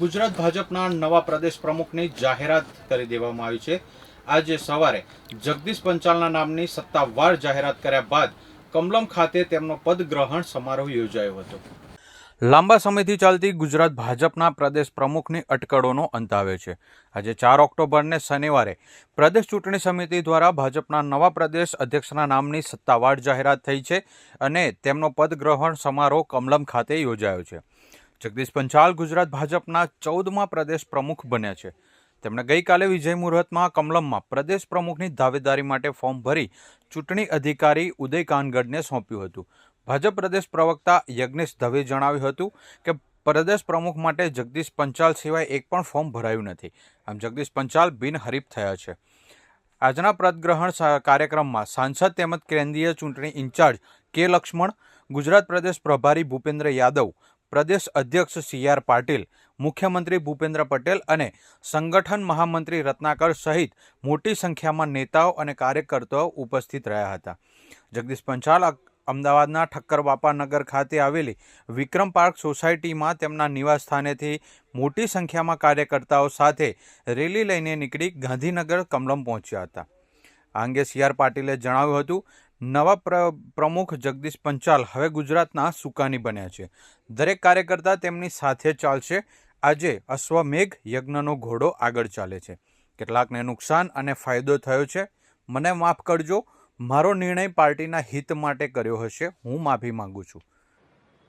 ગુજરાત ભાજપના નવા પ્રદેશ પ્રમુખની જાહેરાત કરી દેવામાં આવી છે. આજે સવારે જગદીશ પંચાલના નામની સત્તાવાર જાહેરાત કર્યા બાદ કમલમ ખાતે તેમનો પદગ્રહણ સમારોહ યોજાયો હતો. લાંબા સમયથી ચાલતી ગુજરાત ભાજપના પ્રદેશ પ્રમુખની અટકળોનો અંત આવ્યો છે. આજે ચાર ઓક્ટોબરને શનિવારે પ્રદેશ ચૂંટણી સમિતિ દ્વારા ભાજપના નવા પ્રદેશ અધ્યક્ષના નામની સત્તાવાર જાહેરાત થઈ છે અને તેમનો પદગ્રહણ સમારોહ કમલમ ખાતે યોજાયો છે. જગદીશ પંચાલ ગુજરાત ભાજપના ચૌદમા પ્રદેશ પ્રમુખ બન્યા છે. તેમણે ગઈકાલે વિજય મુહૂર્તમાં કમલમમાં પ્રદેશ પ્રમુખની દાવેદારી માટે ફોર્મ ભરી ચૂંટણી અધિકારી ઉદય કાનગડને સોંપ્યું હતું. ભાજપ પ્રદેશ પ્રવક્તા યજ્ઞેશ દવે જણાવ્યું હતું કે પ્રદેશ પ્રમુખ માટે જગદીશ પંચાલ સિવાય એક પણ ફોર્મ ભરાયું નથી. આમ જગદીશ પંચાલ બિનહરીફ થયા છે. આજના પ્રદગ્રહણ કાર્યક્રમમાં સાંસદ તેમજ કેન્દ્રીય ચૂંટણી ઇન્ચાર્જ કે લક્ષ્મણ, ગુજરાત પ્રદેશ પ્રભારી ભૂપેન્દ્ર યાદવ પ્રદેશ અધ્યક્ષ સી આર પાટીલ, મુખ્યમંત્રી ભૂપેન્દ્ર પટેલ અને સંગઠન મહામંત્રી રત્નાકર સહિત મોટી સંખ્યામાં નેતાઓ અને કાર્યકર્તાઓ ઉપસ્થિત રહ્યા હતા. જગદીશ પંચાલ અમદાવાદના ઠક્કર બાપા ખાતે આવેલી વિક્રમ પાર્ક સોસાયટીમાં તેમના નિવાસ સ્થાનેથી મોટી સંખ્યામાં કાર્યકર્તાઓ સાથે રેલી લઈને નીકળી ગાંધીનગર કમલમ પહોંચ્યા હતા. આ અંગે સી આર પાટીલે જણાવ્યું હતું નવા પ્ર, પ્રમુખ જગદીશ પંચાલ હવે ગુજરાતના સુકાની બન્યા છે. દરેક કાર્યકર્તા તેમની સાથે ચાલશે. આજે અશ્વમેઘ યજ્ઞનો ઘોડો આગળ ચાલે છે. કેટલાકને નુકસાન અને ફાયદો થયો છે. મને માફ કરજો. મારો નિર્ણય પાર્ટીના હિત માટે કર્યો હશે. હું માફી માંગુ છું.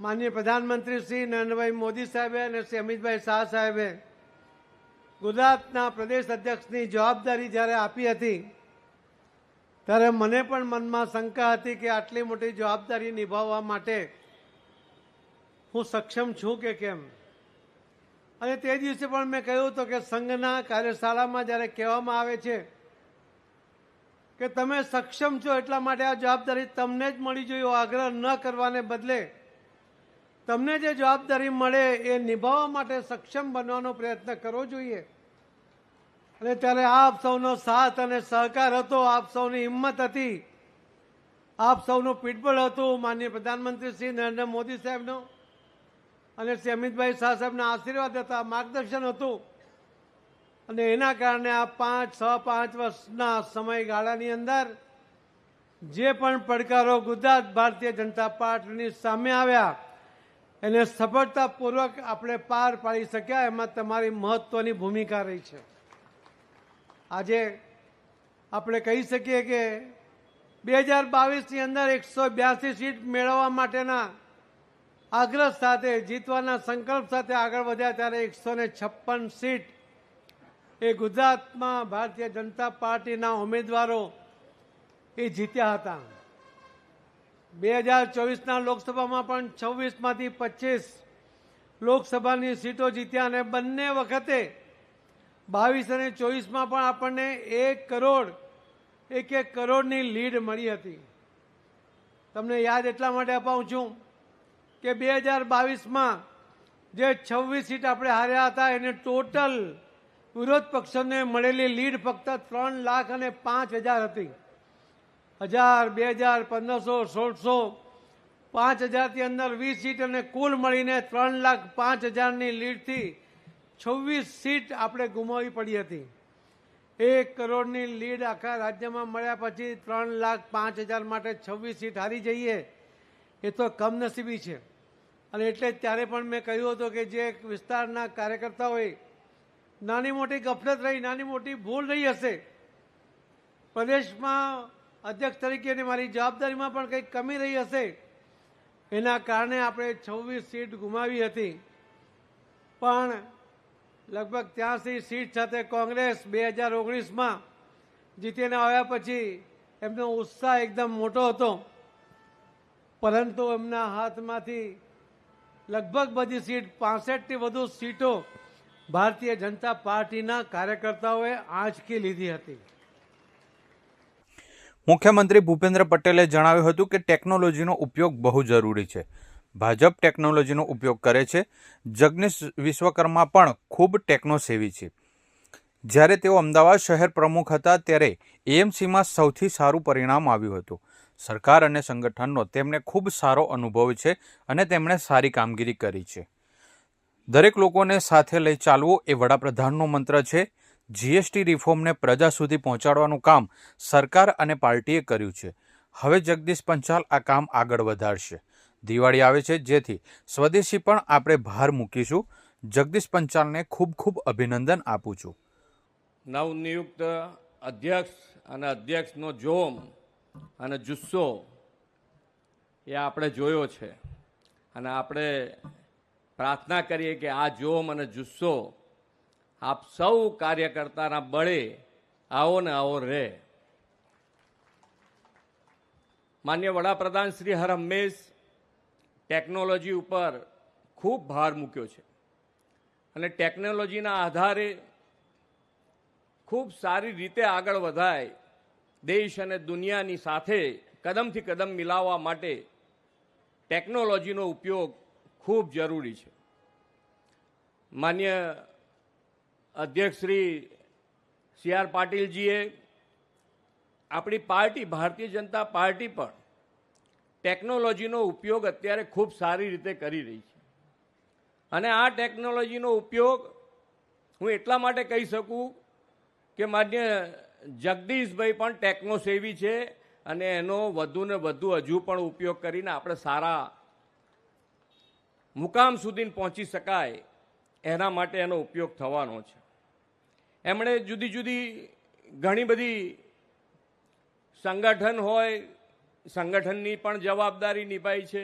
માનનીય પ્રધાનમંત્રી શ્રી નરેન્દ્રભાઈ મોદી સાહેબે અને શ્રી અમિતભાઈ શાહ સાહેબે ગુજરાતના પ્રદેશ અધ્યક્ષની જવાબદારી જ્યારે આપી હતી ત્યારે મને પણ મનમાં શંકા હતી કે આટલી મોટી જવાબદારી નિભાવવા માટે હું સક્ષમ છું કે કેમ? અને તે દિવસે પણ મેં કહ્યું હતું કે સંઘના કાર્યશાળામાં જ્યારે કહેવામાં આવે છે કે તમે સક્ષમ છો એટલા માટે આ જવાબદારી તમને જ મળી જોઈએ આગ્રહ ન કરવાને બદલે તમને જે જવાબદારી મળે એ નિભાવવા માટે સક્ષમ બનવાનો પ્રયત્ન કરવો જોઈએ. અને ત્યારે આપ સૌનો સાથ અને સહકાર હતો, આપ સૌની હિંમત હતી. આપ સૌનું પીઠબળ હતું માનનીય પ્રધાનમંત્રી શ્રી નરેન્દ્ર મોદી સાહેબનો. અને શ્રી અમિતભાઈ શાહ સાહેબના આશીર્વાદ હતા, માર્ગદર્શન હતું. અને એના કારણે આ પાંચ, છ, પાંચ વર્ષના સમયગાળાની અંદર જે પણ પડકારો ગુજરાત ભારતીય જનતા પાર્ટીની સામે આવ્યા, એને સફળતાપૂર્વક આપણે પાર પાડી શક્યા, એમાં તમારી મહત્વની ભૂમિકા રહી છે. આજે આપણે કહી શકીએ કે બે હજાર બાવીસની અંદર એકસો બ્યાસી સીટ મેળવવા માટેના આગ્રહ સાથે, જીતવાના સંકલ્પ સાથે આગળ વધ્યા ત્યારે એકસો ને છપ્પન સીટ એ ગુજરાતમાં ભારતીય જનતા પાર્ટીના ઉમેદવારો એ જીત્યા હતા. બે હજાર ચોવીસના લોકસભામાં પણ છવ્વીસમાંથી પચીસ લોકસભાની સીટો જીત્યા અને બંને વખતે બાવીસ અને ચોવીસમાં પણ આપણને એક કરોડ, એક એક કરોડની લીડ મળી હતી. તમને યાદ એટલા માટે અપાવું છું કે બે હજાર બાવીસમાં જે છવ્વીસ સીટ આપણે હાર્યા હતા, એને ટોટલ વિરોધ પક્ષોને મળેલી લીડ ફક્ત ત્રણ લાખ અને પાંચ હજાર હતી. હજાર, બે હજાર, પંદરસો, સોળસો, પાંચ હજારથી અંદર વીસ સીટ અને કુલ મળીને ત્રણ લાખ પાંચ હજારની લીડથી છવ્વીસ સીટ આપણે ગુમાવવી પડી હતી. એક કરોડની લીડ આખા રાજ્યમાં મળ્યા પછી ત્રણ લાખ પાંચ હજાર માટે છવ્વીસ સીટ હારી જઈએ, એ તો કમનસીબી છે. અને એટલે ત્યારે પણ મેં કહ્યું હતું કે જે વિસ્તારના કાર્યકર્તાઓએ નાની મોટી ગફલત રહી, નાની મોટી ભૂલ રહી હશે, પ્રદેશમાં અધ્યક્ષ તરીકેની મારી જવાબદારીમાં પણ કંઈક કમી રહી હશે, એના કારણે આપણે છવ્વીસ સીટ ગુમાવી હતી. પણ લગભગ ત્યાંસી સીટ સાથે કોંગ્રેસ બે હજાર ઓગણીસમાં જીતીને આવ્યા પછી એમનો ઉત્સાહ એકદમ મોટો હતો. પરંતુ એમના હાથમાંથી લગભગ બધી સીટ, પાસઠથી વધુ સીટો ભારતીય જનતા પાર્ટીના કાર્યકર્તાઓએ આંચકી લીધી હતી. મુખ્યમંત્રી ભૂપેન્દ્ર પટેલે જણાવ્યું હતું કે ટેકનોલોજીનો ઉપયોગ બહુ જરૂરી છે. ભાજપ ટેકનોલોજીનો ઉપયોગ કરે છે. જગદીશ વિશ્વકર્મા પણ ખૂબ ટેકનોસેવી છે. જ્યારે તેઓ અમદાવાદ શહેર પ્રમુખ હતા ત્યારે એએમસીમાં સૌથી સારું પરિણામ આવ્યું હતું. સરકાર અને સંગઠનનો તેમને ખૂબ સારો અનુભવ છે અને તેમણે સારી કામગીરી કરી છે. દરેક લોકોને સાથે લઈ ચાલવું એ વડાપ્રધાનનો મંત્ર છે. જીએસટી રિફોર્મને પ્રજા સુધી પહોંચાડવાનું કામ સરકાર અને પાર્ટીએ કર્યું છે. હવે જગદીશ પંચાલ આ કામ આગળ વધારશે. દિવાળી આવે છે, જેથી સ્વદેશી પણ આપણે ભાર મૂકીશું. જગદીશ પંચાલને ખૂબ ખૂબ અભિનંદન આપું છું. નવનિયુક્ત અધ્યક્ષ અને અધ્યક્ષનો જોમ અને જુસ્સો એ આપણે જોયો છે. અને આપણે પ્રાર્થના કરીએ કે આ જોમ અને જુસ્સો આપ સૌ કાર્યકર્તાના બળે આવો ને આવો રહે. માન્ય વડાપ્રધાન શ્રી હર હંમેશ ટેકનોલોજી ઉપર ખૂબ ભાર મૂક્યો છે. અને ટેકનોલોજીના આધારે ખૂબ સારી રીતે આગળ વધાય દેશ અને દુનિયાની સાથે કદમથી કદમ મિલાવવા માટે ટેકનોલોજીનો ઉપયોગ ખૂબ જરૂરી છે. માન્ય અધ્યક્ષ શ્રી સી આર પાટીલજીએ આપણી પાર્ટી, ભારતીય જનતા પાર્ટી પણ ટેકનોલોજીનો ઉપયોગ અત્યારે ખૂબ સારી રીતે કરી રહી છે. અને આ ટેકનોલોજીનો ઉપયોગ હું એટલા માટે કહી શકું કે માન્ય જગદીશભાઈ પણ ટેકનો સેવી છે અને એનો વધુ ને વધુ હજુ પણ ઉપયોગ કરીને આપણે સારા મુકામ સુધી પહોંચી શકાય એના માટે એનો ઉપયોગ થવાનો છે. એમણે જુદી જુદી ઘણી બધી સંગઠન હોય સંગઠનની પણ જવાબદારી નિભાઈ છે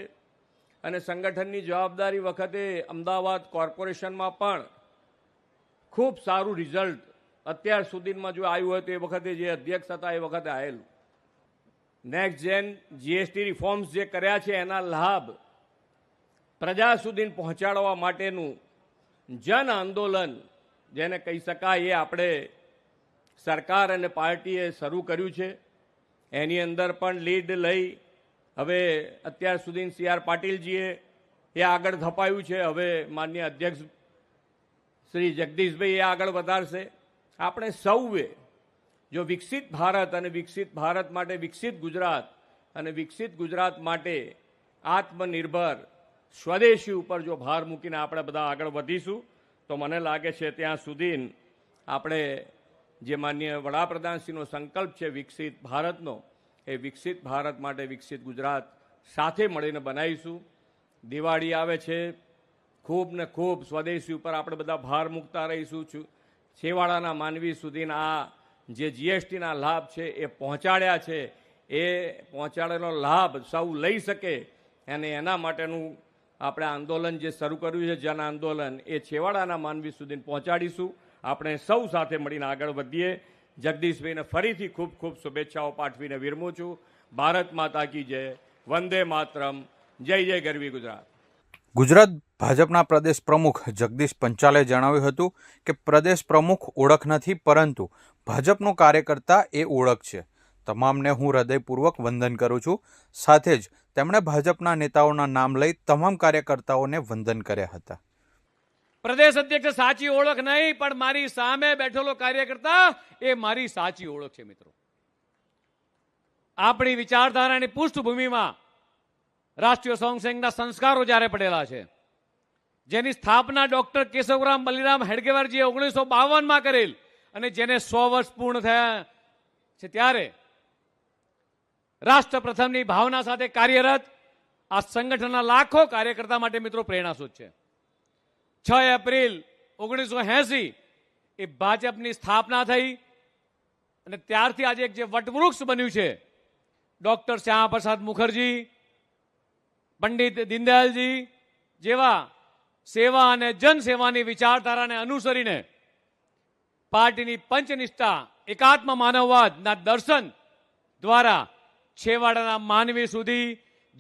અને સંગઠનની જવાબદારી વખતે અમદાવાદ કોર્પોરેશનમાં પણ ખૂબ સારું રિઝલ્ટ અત્યાર સુધીમાં જો આવ્યું હોય તો એ વખતે જે અધ્યક્ષ હતા એ વખતે આવેલું. નેક્સ્ટ જેન જીએસટી રિફોર્મ્સ જે કર્યા છે એના લાભ પ્રજા સુધી પહોંચાડવા માટેનું જન આંદોલન, જેને કહી શકાય એ આપણે સરકાર અને પાર્ટીએ શરૂ કર્યું છે. એની અંદર પણ લીડ લઈ હવે અત્યાર સુધી સી આર પાટીલજીએ એ આગળ ધપાયું છે. હવે માન્ય અધ્યક્ષ શ્રી જગદીશભાઈ એ આગળ વધારશે. આપણે સૌએ જો વિકસિત ભારત અને વિકસિત ભારત માટે વિકસિત ગુજરાત અને વિકસિત ગુજરાત માટે આત્મનિર્ભર સ્વદેશી ઉપર જો ભાર મૂકીને આપણે બધા આગળ વધીશું, તો મને લાગે છે ત્યાં સુધી આપણે જે માન્ય વડાપ્રધાનશ્રીનો સંકલ્પ છે વિકસિત ભારતનો, એ વિકસિત ભારત માટે વિકસિત ગુજરાત સાથે મળીને બનાવીશું. દિવાળી આવે છે. ખૂબ ને ખૂબ સ્વદેશી ઉપર આપણે બધા ભાર મૂકતા રહીશું છું. છેવાડાના માનવી સુધીના આ જે જીએસટીના લાભ છે એ પહોંચાડ્યા છે. એ પહોંચાડેલો લાભ સૌ લઈ શકે અને એના માટેનું આપણે આંદોલન જે શરૂ કર્યું છે જન આંદોલન, એ છેવાડાના માનવી સુધી પહોંચાડીશું. આપણે સૌ સાથે મળીને આગળ વધીએ. જગદીશભાઈને ફરીથી ખૂબ ખૂબ શુભેચ્છાઓ પાઠવીને વિરમું છું. ભારત માતા કી જય. વંદે માતરમ. જય જય ગરવી ગુજરાત. ગુજરાત ભાજપના પ્રદેશ પ્રમુખ જગદીશ પંચાલે જણાવ્યું હતું કે પ્રદેશ પ્રમુખ ઓળખ નથી, પરંતુ ભાજપનો કાર્યકર્તા એ ઓળખ છે. તમામને હું હૃદયપૂર્વક વંદન કરું છું. સાથે જ તેમણે ભાજપના નેતાઓના નામ લઈ તમામ કાર્યકર્તાઓને વંદન કર્યા હતા. પ્રદેશ અધ્યક્ષ સાચી ઓળખ નહીં, પણ મારી સામે બેઠેલો કાર્યકર્તા એ મારી સાચી ઓળખ છે, મિત્રો. આપણી વિચારધારાની પૃષ્ઠભૂમિમાં રાષ્ટ્રીય સ્વયંસેવકના સંસ્કારો જ્યારે પડેલા છે, જેની સ્થાપના ડોક્ટર કેશવરામ બલિરામ હેડગેવારજીએ ઓગણીસો બાવનમાં કરેલ અને જેને સો વર્ષ પૂર્ણ થયા છે ત્યારે રાષ્ટ્ર પ્રથમની ભાવના સાથે કાર્યરત આ સંગઠનના લાખો કાર્યકર્તા માટે, મિત્રો, પ્રેરણાસ્રોત છે. છ એપ્રિલ ઓગણીસો એસી એ ભાજપની સ્થાપના થઈ અને ત્યારથી આજે એક જે વટવૃક્ષ બન્યું છે ડોક્ટર શ્યામા પ્રસાદ મુખર્જી પંડિત દીનદયાલજી જેવા સેવા અને જનસેવાની વિચારધારાને અનુસરીને પાર્ટીની પંચનિષ્ઠા એકાત્મ માનવવાદના દર્શન દ્વારા છેવાડાના માનવી સુધી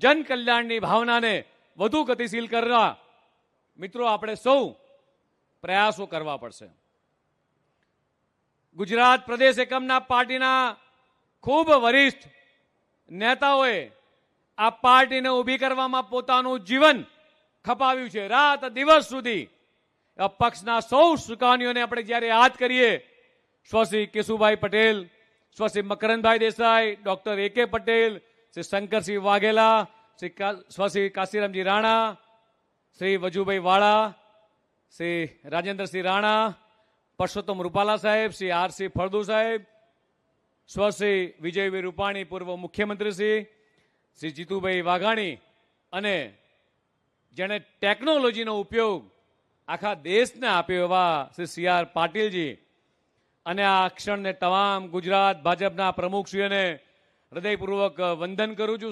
જન કલ્યાણની ભાવનાને વધુ ગતિશીલ કરવા મિત્રો, આપણે સૌ પ્રયાસો કરવા પડશે. ગુજરાત પ્રદેશ એકમના પાર્ટીના ખૂબ વરિષ્ઠ નેતાઓએ આ પાર્ટીને ઊભી કરવામાં પોતાનું જીવન ખપાવ્યું છે. રાત દિવસ સુધી પક્ષના સૌ સુકાનીઓને આપણે જ્યારે યાદ કરીએ સ્વશ્રી Keshubhai Patel સ્વશ્રી Makarandbhai Desai, doctor A K Patel, Shri Shankarsinh Vaghela, Shri સ્વશ્રી કાશીરામજી Rana Shri Vajubhai વાળા, શ્રી રાજેન્દ્રસિંહ રાણા, પરસોત્તમ રૂપાલા સાહેબ, શ્રી આર સી ફળદુ સાહેબ, સ્વશ્રી વિજયભાઈ રૂપાણી, પૂર્વ મુખ્યમંત્રી શ્રી શ્રી જીતુભાઈ વાઘાણી અને જેણે ટેકનોલોજીનો ઉપયોગ આખા દેશને આપ્યો એવા શ્રી સી આર પાટીલજી અને આ ક્ષણને તમામ ગુજરાત ભાજપના પ્રમુખશ્રીઓને હૃદયપૂર્વક વંદન કરું છું.